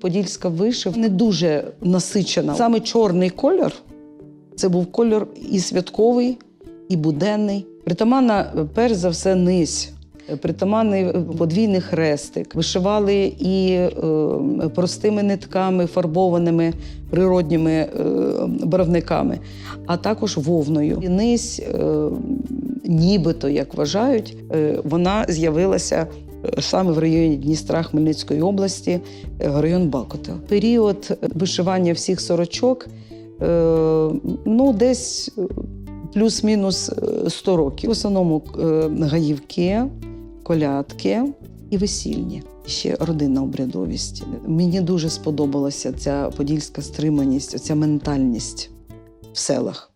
Подільська вишив не дуже насичена. Саме чорний кольор це був кольор і святковий, і буденний. Притаманна, е, перш за все, низь. Притаманний е, подвійний хрестик. Вишивали і е, простими нитками, фарбованими природніми е, барвниками, а також вовною. І низь, е, нібито, як вважають, е, вона з'явилася е, саме в районі Дністра Хмельницької області, е, район Бакота. Період вишивання всіх сорочок ну, десь плюс-мінус е, 100 років. В основному гаївки, колядки і весільні. Ще родинна обрядовість. Мені дуже сподобалася ця подільська стриманість, ця ментальність в селах.